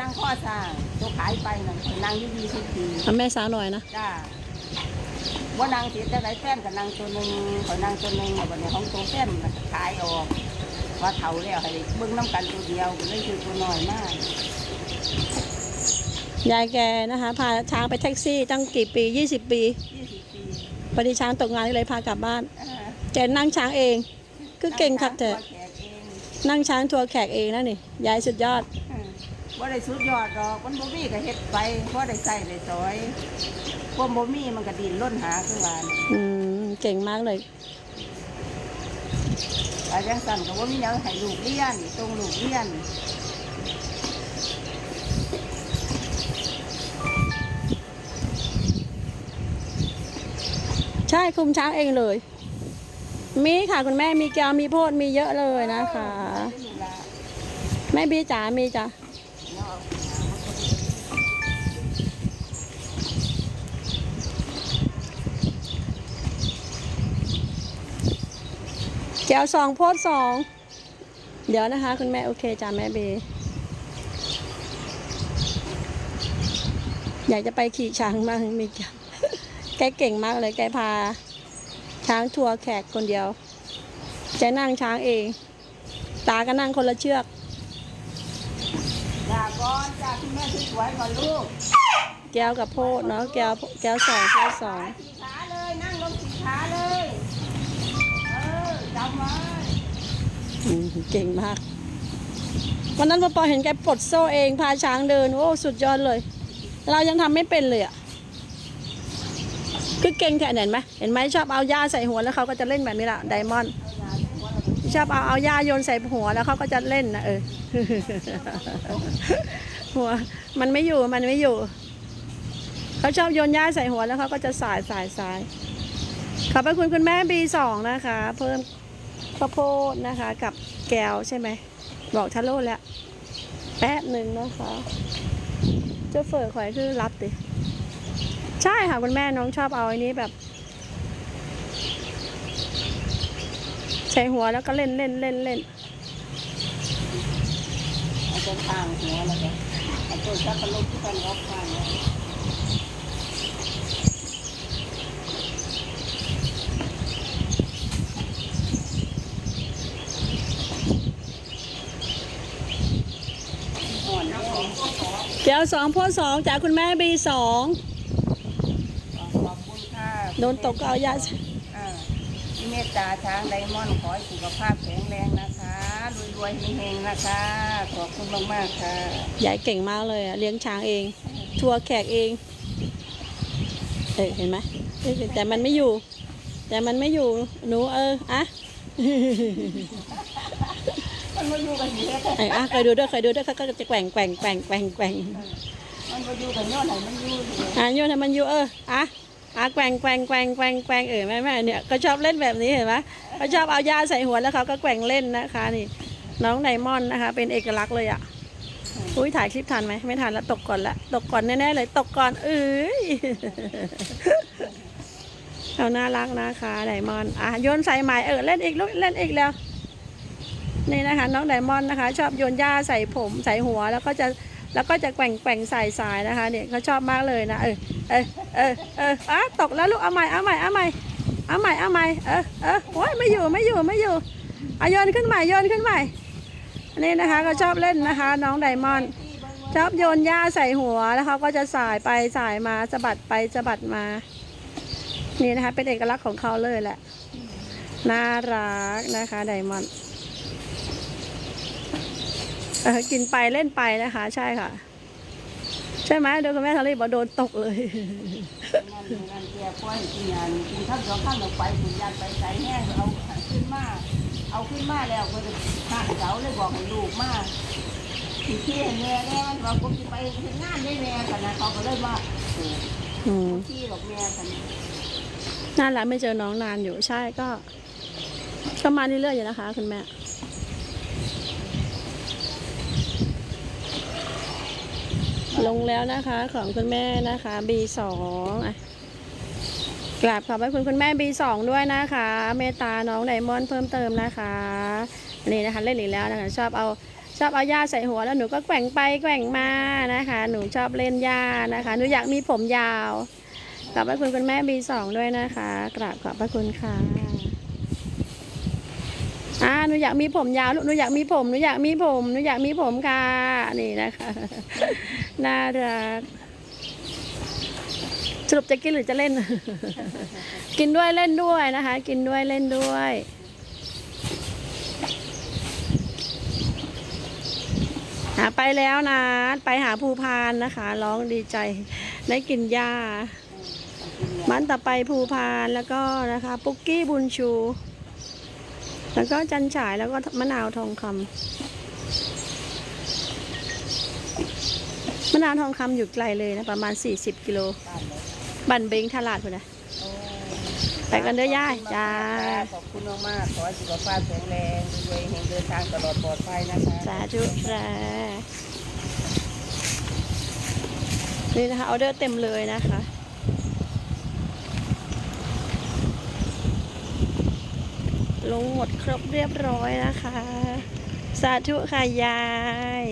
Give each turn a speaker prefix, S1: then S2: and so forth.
S1: นั่งข้อสร้างตัวขายไปนั่นข่อยนั่งอยู่ยี่สิบปี
S2: เอาแม่สาวหน่อยนะ
S1: จ้าว่านางเสียจะได้แฟนกับนางตัวหนึ่งข่อยนางตัวหนึ่งแล้ววันนี้ของตัวแฟนมันก็ขายออกว่าเท่าแล้วให้เบิ่งน้ำกันตัวเดียวก็เลยคือตัวน้อยมาก
S2: ยายแกนะคะพาช้างไปแท็กซี่ตั้งกี่ปี 20 ปี
S1: ยี่สิบปี
S2: พอดีช้างตกงานก็เลยพากลับบ้าน
S1: อ่า
S2: แกนั่งช้างเอง คือเก่งคักเถอะ
S1: แขกเอง
S2: นั่งช้างทัวร์แขกเองนะนี่ยายสุดยอด
S1: อืม ว่าได้สุดยอดดอกมันบ่มีก็เฮ็ดไปเพราะได้ใส่ได้สอยพวกบ่มีมันก็ดินล้นหาคือว่านี่
S2: อืมเก่งมากเลย
S1: อาจังสั่นก็บ่มีหยังให้ลูกเรียนตรงลูกเรียน
S2: ใช่คุมช้างเองเลย มีค่ะคุณแม่มีแก้วมีโพดมีเยอะเลยนะคะ
S1: ลูกหลาน
S2: แม่บีจ๋ามีจ้ะ
S1: เนาะ
S2: แก้วสองโพดสอง เดี๋ยวนะคะ คุณแม่โอเคจ้ะแม่เบ อยากจะไปขี่ช้างมากมีแกแกเก่งมากเลยแกพา ช้างทัวร์แขกคนเดียวแกนั่งช้างเอง ตาก็นั่งคนละเชือก
S1: จ้าก่อนจ้าคุณแม่สวยๆก่อนลูก
S2: แก้วกับโพดเนาะแก้วแก้วสองโพดสอง
S1: สี่ขาเลยนั่งลงสี่ขาเลยเออจำไว้
S2: อืมเก่งมาก วันนั้นพอปอเห็นแกปลดโซ่เองพาช้างเดิน โอ้สุดยอดเลย เรายังทำไม่เป็นเลยอะคือเก่งแค่ไหนเห็นไหมเห็นไหมชอบเอาหญ้าใส่หัวแล้วเขาก็จะเล่นแบบนี้ละไดมอนด์ ชอบเอาเอาหญ้าโยนใส่หัวแล้วเขาก็จะเล่นนะเออหัว มันไม่อยู่มันไม่อยู่เขาชอบโยนหญ้าใส่หัวแล้วเขาก็จะสายสายสายขอบพระคุณคุณแม่บีสองนะคะ เพิ่มข้าวโพดนะคะ กับแก้วใช่ไหมบอกทะโลแล้วแป๊บหนึ่งนะคะเจ้าเฟอร์ขอยคือรับดิใช่ค่ะคุณแม่น้องชอบเอาอันนี้แบบ ใส่หัวแล้วก็เล่นเล่นเล่นเล่น
S1: เอาตรงทางหัวแล้วก็เอาตัวชักกระลุกที่กันรอบข้างไว้อ่อนแน่
S2: แก้วสองโพดสองจากคุณแม่บีสอง
S1: ขอบคุณค่ะ
S2: โดนตกก็เอายาใส่
S1: อ่าที่เม ตตาช้างไดมอนด์ขอให้สุขภาพแข็งแรงนะคะรวยๆเฮงๆนะคะ ขอบคุณมากๆค่ะ
S2: ยายเก่งมากเลยอะเลี้ยงช้างเอง ทัวร์แขกเองเออเห็นไหมเอ้ยแต่มันไม่อยู่ แต่มันไม่อยู่หนูเอออะ
S1: มันมาอยู่กันเยอะ
S2: ไอ้อะเคยดูด้วยเคยดูด้วยเขาก็จะแกว่งแกว่งแกว่งแกว่งแกว่ง
S1: มันมาอยู่กันยอดไหนมันอยู่เลย
S2: อะโยนให้มันอยู่เอออะ อะแกว่งแกว่งแกว่งแกว่งแกว่งเออแม่แม่เนี่ยก็ชอบเล่นแบบนี้เห็นไหมเขาชอบเอายาใส่หัวแล้วเขาก็แกว่งเล่นนะคะนี่ น้องไดมอนด์นะคะ เป็นเอกลักษณ์เลยอะอุ้ยถ่ายคลิปทันไหมไม่ทันแล้วตกก่อนละตกก่อนแน่ๆเลยตกก่อนเอ้ยเอาน่ารักนะคะไดมอนด์อะโยนใส่ใหม่เออเล่นอีกลูกเล่นอีกแล้วนี่นะคะ น้องไดมอนด์นะคะ ชอบโยนหญ้าใส่ผมใส่หัวแล้วก็จะแล้วก็จะแกว่งแกว่งใส่สายนะคะเนี่ยเขาชอบมากเลยนะเออ เออเออเอออะตกแล้วลูกเอาใหม่เอาใหม่เอาใหม่เอาใหม่เอาใหม่เออเออโอ้ยไม่อยู่ไม่อยู่ไม่อยู่เอาโยนขึ้นใหม่โยนขึ้นใหม่นี่นะคะก็ชอบเล่นนะคะ น้องไดมอนด์ชอบโยนหญ้าใส่หัวแล้วเขาก็จะสายไปสายมาสะบัดไปสะบัดมา นี่นะคะ เป็นเอกลักษณ์ของเขาเลยแหละ น่ารักนะคะไดมอนด์เออกินไปเล่นไปนะคะ ใช่ค่ะ ใช่ไหมโดนคุณแม่ทารีบอกโดนตกเลย
S1: นั่นนั่นเจียป้อยกินยานกินข้าวสองข้าวลงไปกินยานไปใส่แห้งเอาขึ้นมาเอาขึ้นมาแล้วก็จะข้างเสาเลยบอกให้ลูกมาที่ที่เห็นแม่แม่มันบอกผมจะไปเห็นงานได้แม่ขนาดเขาก็เลยว่าที่หรอกแม่ขนาด
S2: น่ารักไม่เจอน้องนานอยู่ใช่ก็ก็มาเรื่อยๆอยู่นะคะ คุณแม่ ลงแล้วนะคะของคุณแม่นะคะ B2 อะกราบขอบพระคุณคุณแม่ B2 ด้วยนะคะ เมตตาน้องไดมอนด์เพิ่มเติมนะคะนี่นะคะเล่นอีกแล้วนะคะชอบเอาชอบเอาหญ้าใส่หัวแล้วหนูก็แกว่งไปแกว่งมานะคะ หนูชอบเล่นหญ้านะคะหนูอยากมีผมยาวขอบพระคุณคุณแม่บีสองด้วยนะคะ กราบขอบพระคุณค่ะ อ่าหนูอยากมีผมยาวลูกหนูอยากมีผมหนูอยากมีผมหนูอยากมีผมค่ะนี่นะคะน่ารักสรุปจะกินหรือจะเล่น กินด้วยเล่นด้วยนะคะ กินด้วยเล่นด้วยหาไปแล้วนะไปหาภูพานนะคะ ร้องดีใจได้กินหญ้ามันต่อไปภูพานแล้วก็นะคะ ปุกกี้บุญชู แล้วก็จันฉายแล้วก็มะนาวทองคำมะนาวทองคำอยู่ไกลเลยนะ ประมาณ 40 กิโล
S1: บ้านเลย
S2: บันเบงทลาดพุ่นนะ
S1: โอ้
S2: ไปกันเด้อย่าจ้า
S1: ขอบคุณมากๆขอให้สุขภาพแข็งแรงรวยๆเฮงเดินทางตลอดปลอดภัยนะคะ
S2: สาธุค่ะนี่นะคะออเดอร์เต็มเลยนะคะ ลงหมดครบเรียบร้อยนะคะ สาธุค่ะยาย